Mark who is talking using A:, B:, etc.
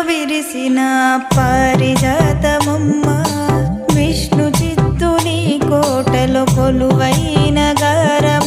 A: విరిసిన పరిజాతమమ్మ. విష్ణు చిత్తుని కోటలో కొలువైన గారా